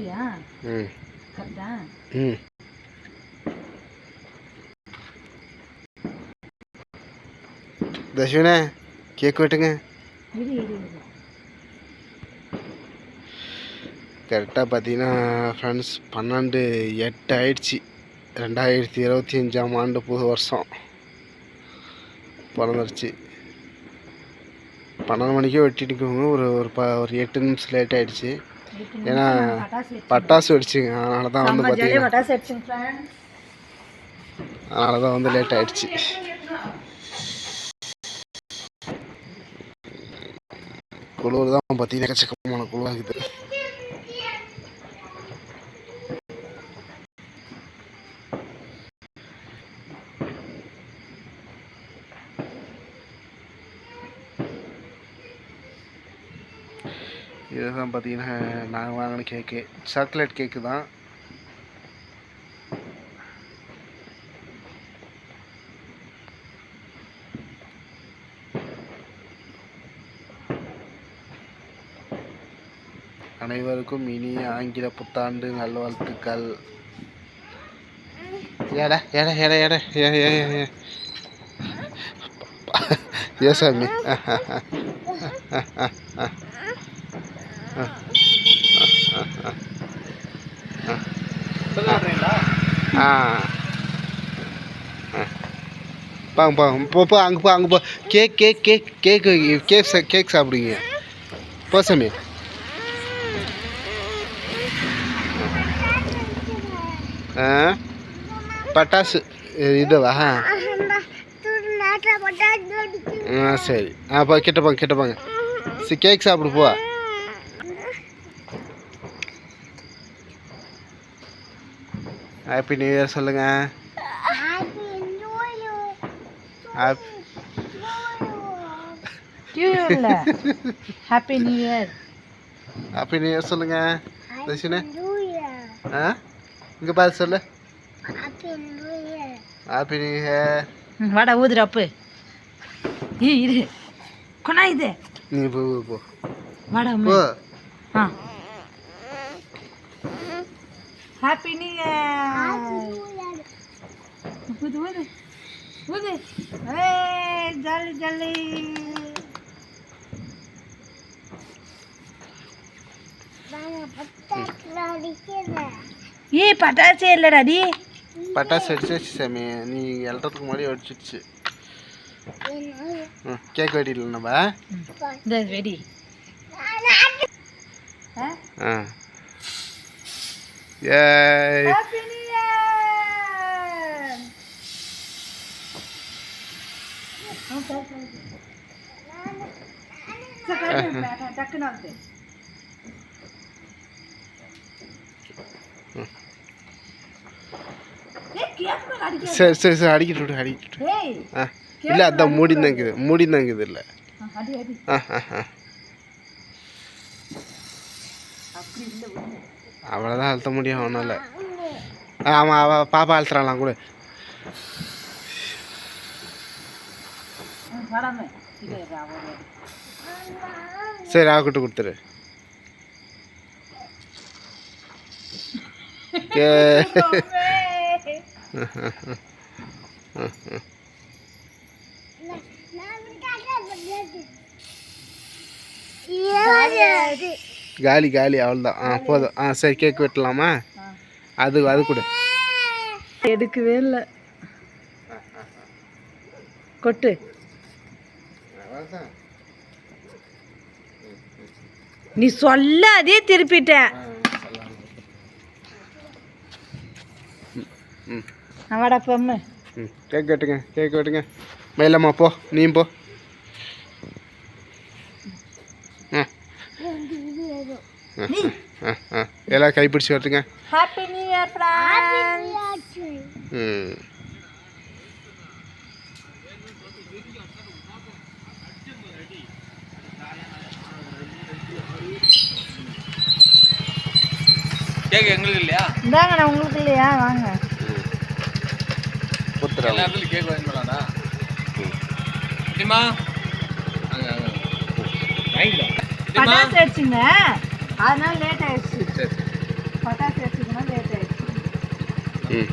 அப்படியா ம். கரெக்டா? ம். தர்ஷனே கேக் வெட்டுங்க. இரு இரு இரு. கரெக்டாக பார்த்தீங்கன்னா ஃப்ரெண்ட்ஸ் பன்னெண்டு எட்டு ஆயிடுச்சு. ரெண்டாயிரத்தி இருபத்தி அஞ்சாம் ஆண்டு புது வருஷம். பிறந்துருச்சு. பன்னெண்டு மணிக்கே வெட்டிட்டுக்கோங்க ஒரு ஒரு ப ஒரு எட்டு நிமிஷம் லேட் ஆயிடுச்சு. எட்டு ஏன்னா பட்டாசு வெடிச்சுங்க அதனால தான் வந்து பார்த்தீங்கன்னா அதனால தான் வந்து லேட் ஆயிடுச்சு. குளிர் தான் பார்த்தீங்கன்னா எக்கச்சக்கமான குளிராகுது இதுதான் பார்த்தீங்கன்னா நாங்கள் வாங்கின கேக்கு சாக்லேட் கேக்கு தான். அனைவருக்கும் இனிய ஆங்கில புத்தாண்டு நல்வாழ்த்துக்கள். ஏடா ஏடா ஏடா ஏடா ஏ ஏ, ஏ. ஏ சாமி. ஆ. ஆ. பாங்க பாங்க போ போ அங்கே போ அங்கே போ. Cake cake cake cake cake சா- கேக் சாப்பிடுங்க. போ சாமி. ஆ. பட்டாசு இதுவா? ஆ. சரி. ஆ போ கிட்ட போங்க கிட்ட போங்க சரி கேக் சாப்பிடு போ. ஹாப்பி நியூ இயர் சொல்லுங்க. Happy new year happy new year சொல்லுங்க. தர்ஷினே. ஆ? இங்கே பார்த்து சொல்லு. ஹாப்பி நியூ இயர் வாடா ஊதுற அப்பு இரு கொண்டா இது. நீ போ போ, போ. வாடா போ. ஆ. ஹாப்பி நியூ இயர் ஊது ஊது ஊது ஏய் ஜாலி ஜாலி ஏய் பட்டாசே இல்லடா டி பட்டாசு வெடிச்சிச்சு சாமி. நீ எழுறதுக்கு முன்னாடி வெடிச்சிடுச்சு ம் கேக் வெட்டிடல நம்ம. வெடி. ஆ. ஏய் கேக் மேல அடிக்க சரி சரி சரி அடிக்கிட்டு விடு அடிக்கிட்டு இல்லை அதான் மூடி இருக்குது மூடி இருக்குது இல்லை. ஆ ஆ ஆ அப்படி இல்ல அவ்வளோதான் அழுத்த முடியும் அவனால். ஆமாம் அவ பாப்பா அழுத்துறாளாம் கூட. வராம இது அவரோட சரி அவகிட்ட கொடுத்துரு கே காலி காலி அவ்வளோதான் ஆ போதும். ஆ சரி கேக் வெட்டலாமா? அது அது கொடு. எடுக்கவே இல்லை. கொட்டு. நீ சொல்ல அதே திருப்பிட்ட ம் அவடா பொம்மு. ம் கேக் வெட்டுங்க கேக் வெட்டுங்க. மயிலம்மா போ. நீயும் போ ஆ ஆ, ஆ ஆ எல்லாம் கைப்பிடிச்சி வரட்டுங்க. ஹாப்பி நியூ இயர் ஃப்ரெண்ட்ஸ் ம். கேக் எங்களுக்கு இல்லையா? இந்தாங்க நான் உங்களுக்கு இல்லையா? வாங்க. கொடுத்துறேன் எல்லா இடத்துலையும் கேக் வாங்கி போலாம்டா. சரிம்மா அங்க அங்க வாங்கிக்கலாம் சரிம்மா பட்டாசு அடிச்சுங்க. அதனால லேட் ஆயிடுச்சு. சரி பட்டாசு வச்சுக்கணும் லேட் ஆயிடுச்சு. ம்.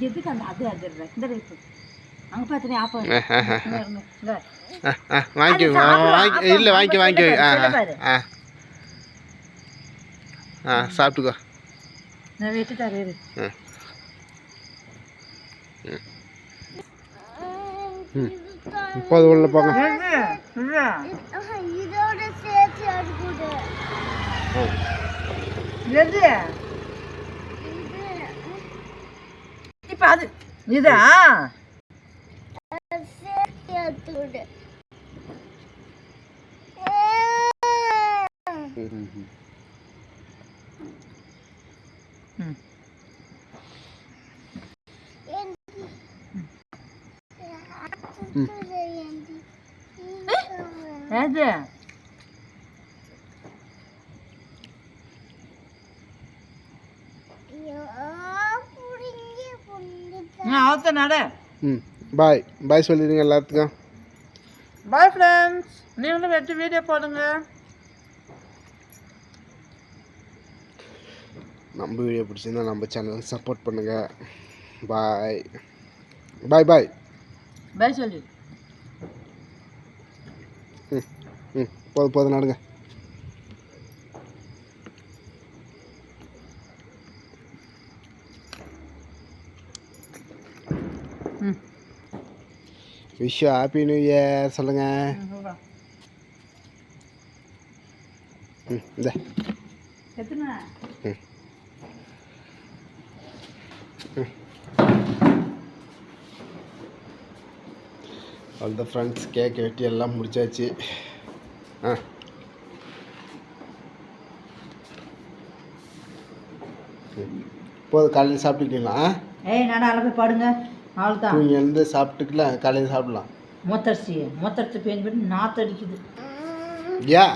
எதுக்கு அந்த அது அது இந்த ரைப்பு அங்கே பார்த்துனே ஆப்பா வாங்கிக்கோ வாங்கி இல்லை வாங்கி வாங்கி. ஆ ஆ. ஆ சாப்பிட்டுக்கோ. நான் வெட்டி தரேன். ம். ம். முப்பது உள்ள போங்க இதோட சேர்த்து அது கூட. ஆ எது இப்போ அது இதா? சேர்த்து நட. ம் பாய் பாய் சொல்லிடுங்க எல்லாத்துக்கும். பாய் ஃப்ரெண்ட்ஸ் நீங்களும் வெட்டி வீடியோ போடுங்க. நம்ம வீடியோ பிடிச்சிருந்தா நம்ம சேனலுக்கு சப்போர்ட் பண்ணுங்கள் பாய் பாய் பாய் பாய் சொல்லு. ம் ம் போதும் போதும் நடுங்க. ம். விஷ் ஹாப்பி நியூ இயர் சொல்லுங்கள் ம் இந்த. எத்தனை? ம். அவ்வளோதான் ஃப்ரெண்ட்ஸ் கேக் வெட்டி எல்லாம் முடிச்சாச்சு. ஆ. போதும் காலையில் சாப்பிட்டுக்கலாம் ஆ? ஏய் நடா அதில் போய் பாடுங்க. அவ்வளோதான் நீங்கள் எழுந்து சாப்பிட்டுக்கலாம் காலையில் சாப்பிடலாம். மூத்தரிசி மூத்தரிசி பேஞ்சு நாற்று அடிக்குது ஏன்